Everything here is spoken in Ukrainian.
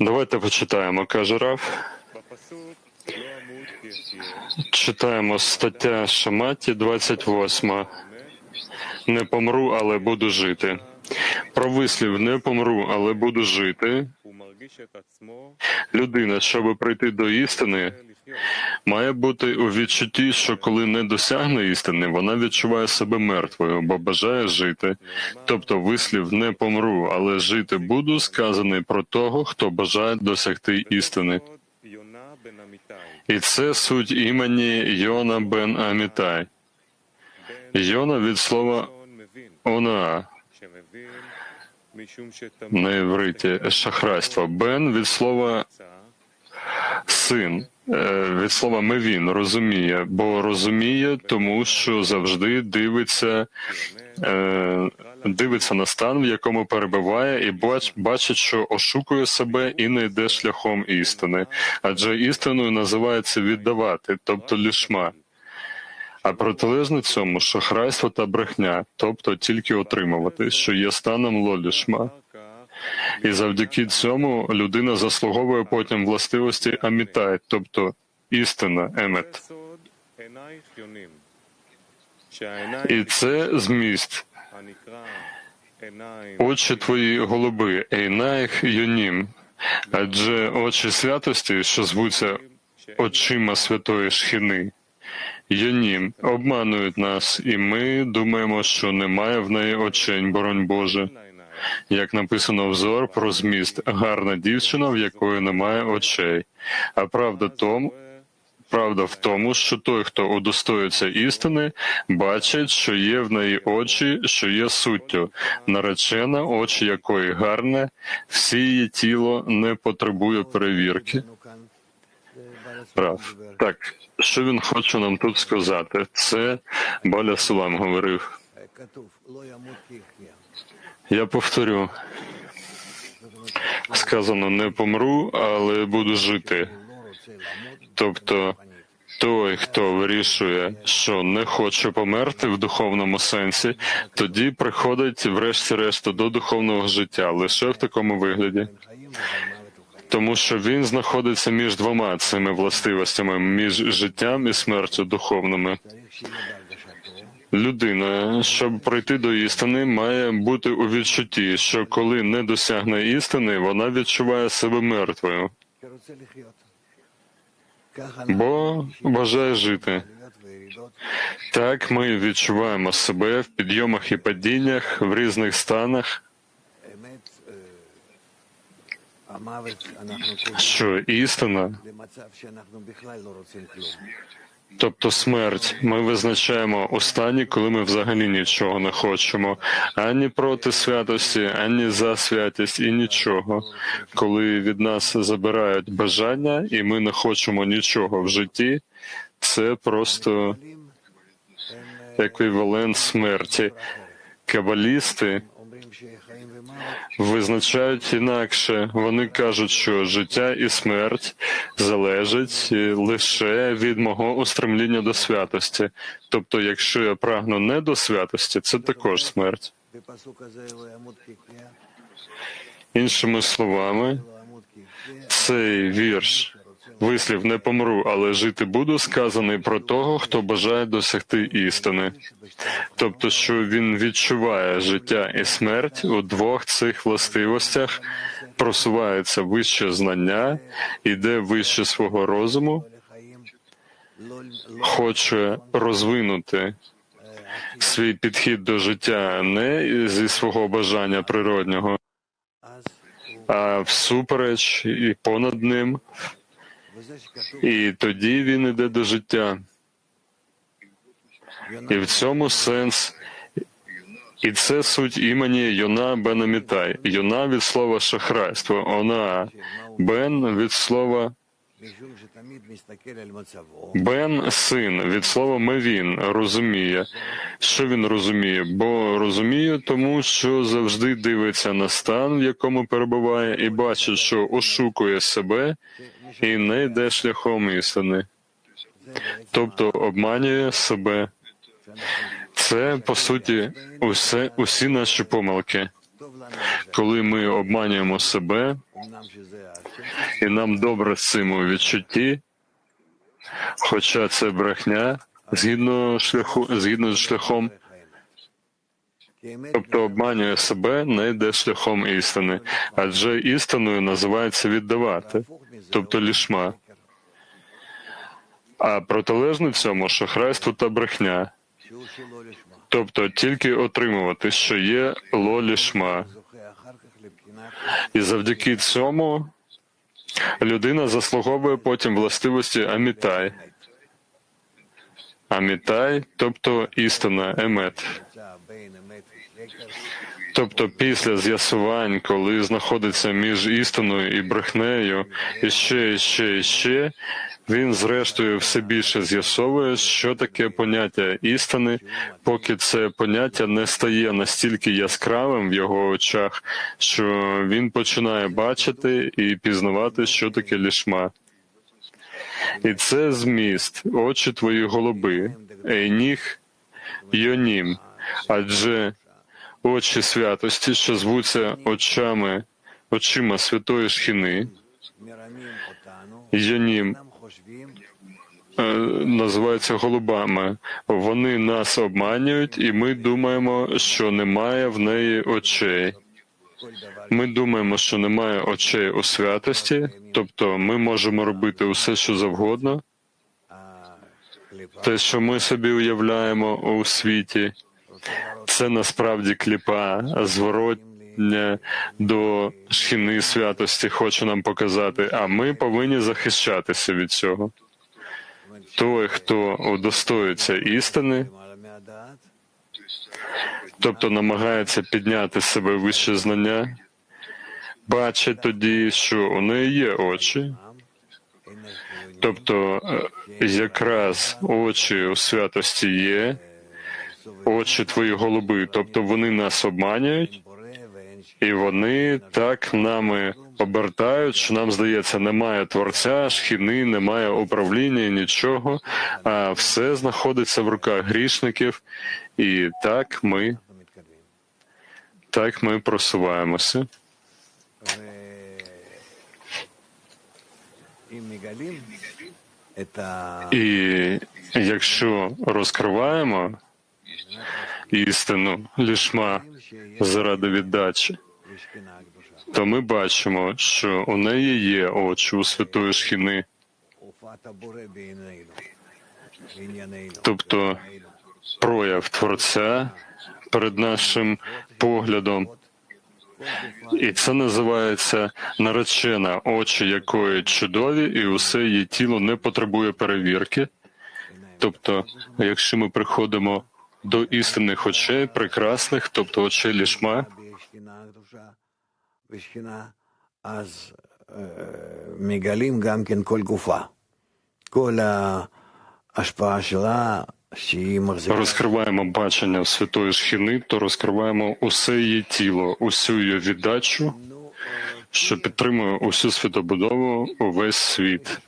Давайте почитаємо, каже Раф. Читаємо стаття Шаматі 28. Не помру, але буду жити. Про вислів не помру, але буду жити. Людина, щоб прийти до істини, має бути у відчутті, що коли не досягне істини, вона відчуває себе мертвою, бо бажає жити. Тобто вислів не помру, але жити буду сказаний про того, хто бажає досягти істини. І це суть імені Йона бен Амітай. Йона від слова онаа на івриті шахрайство. Бен від слова син. Е, Від слова мевін розуміє, бо розуміє, тому що завжди дивиться, е, дивиться на стан, в якому перебуває, і бач, бачить, що ошукує себе і не йде шляхом істини. Адже істиною називається віддавати, тобто лішма. А протилежне цьому шахрайство та брехня, тобто тільки отримувати, що є станом лолішма. І завдяки цьому людина заслуговує потім властивості амітай, тобто істина, емет. І це зміст. Очі твої голуби, ейнаїх юнім, адже очі святості, що звуться очима святої шхіни, юнім, обманують нас, і ми думаємо, що немає в неї очень, боронь Боже. Як написано взор про зміст, гарна дівчина, в якої немає очей. А правда тому, правда в тому, що той, хто удостоюється істини, бачить, що є в неї очі, що є суттю, наречена, очі якої гарне, всі її тіло не потребує перевірки. Прав. Так, що він хоче нам тут сказати? Це Баля Сулам говорив. Я повторю. Сказано не помру, але буду жити. Тобто той, хто вирішує, що не хоче померти в духовному сенсі, тоді приходить, врешті-решт, до духовного життя лише в такому вигляді. Тому що він знаходиться між двома цими властивостями, між життям і смертю духовними. Людина, щоб прийти до істини, має бути у відчутті, що коли не досягне істини, вона відчуває себе мертвою, бо бажає жити. Так ми відчуваємо себе в підйомах і падіннях, в різних станах, що істина, тобто смерть, ми визначаємо у стані, коли ми взагалі нічого не хочемо, ані проти святості, ані за святість, і нічого. Коли від нас забирають бажання, і ми не хочемо нічого в житті, це просто еквівалент смерті. Кабалісти визначають інакше. Вони кажуть, що життя і смерть залежать лише від мого устремління до святості. Тобто, якщо я прагну не до святості, це також смерть. Іншими словами, цей вірш. Вислів не помру, але жити буду, сказаний про того, хто бажає досягти істини. Тобто, що він відчуває життя і смерть у двох цих властивостях, просувається вище знання, іде вище свого розуму, хоче розвинути свій підхід до життя не зі свого бажання природнього, а всупереч і понад ним. І тоді він іде до життя. І в цьому сенс. І це суть імені Йона Бен Амітай. Йона від слова шахрайство, Она, Бен від слова Бен син від слова мевін розуміє. Що він розуміє? Бо розуміє, тому що завжди дивиться на стан, в якому перебуває, і бачить, що ошукує себе і не йде шляхом істини, тобто обманює себе. Це по суті усе, усі наші помилки. Коли ми обманюємо себе, і нам добре з цим у відчутті, хоча це брехня, згідно шляху, згідно з шляхом, тобто обманює себе, не йде шляхом істини, адже істиною називається віддавати, тобто лішма. А протилежне цьому шахрайство та брехня, тобто тільки отримувати, що є лолішма. І завдяки цьому людина заслуговує потім властивості амітай. Амітай, тобто істина, емет. Тобто після з'ясувань, коли знаходиться між істиною і брехнею, і ще, і ще, і ще, він зрештою все більше з'ясовує, що таке поняття істини, поки це поняття не стає настільки яскравим в його очах, що він починає бачити і пізнавати, що таке лішма. І це зміст, очі твої голуби, ейніх йонім, адже очі святості, що звуться очами, очима святої шхіни, Йонім е, називаються голубами. Вони нас обманюють, і ми думаємо, що немає в неї очей. Ми думаємо, що немає очей у святості, тобто ми можемо робити усе, що завгодно. Те, що ми собі уявляємо у світі, це насправді кліпа, зворотня до шхіни святості хоче нам показати, а ми повинні захищатися від цього. Той, хто удостоїться істини, тобто намагається підняти себе вище знання, бачить тоді, що у неї є очі, тобто е, якраз очі у святості є, очі твої голуби, тобто вони нас обманюють, і вони так нами обертають, що нам здається, немає творця, шхіни, немає управління, нічого, а все знаходиться в руках грішників, і так ми, так ми просуваємося. І якщо розкриваємо істину лішма заради віддачі, то ми бачимо, що у неї є очі у святої шхіни, тобто прояв Творця перед нашим поглядом і це називається наречена, очі якої чудові, і усе її тіло не потребує перевірки. Тобто, якщо ми приходимо до істинних очей, прекрасних, тобто очей лішма, мігалім гамкін кольгуфа коля ашпашла розкриваємо бачення святої шхіни, то розкриваємо усе її тіло, усю її віддачу, що підтримує усю світобудову увесь світ.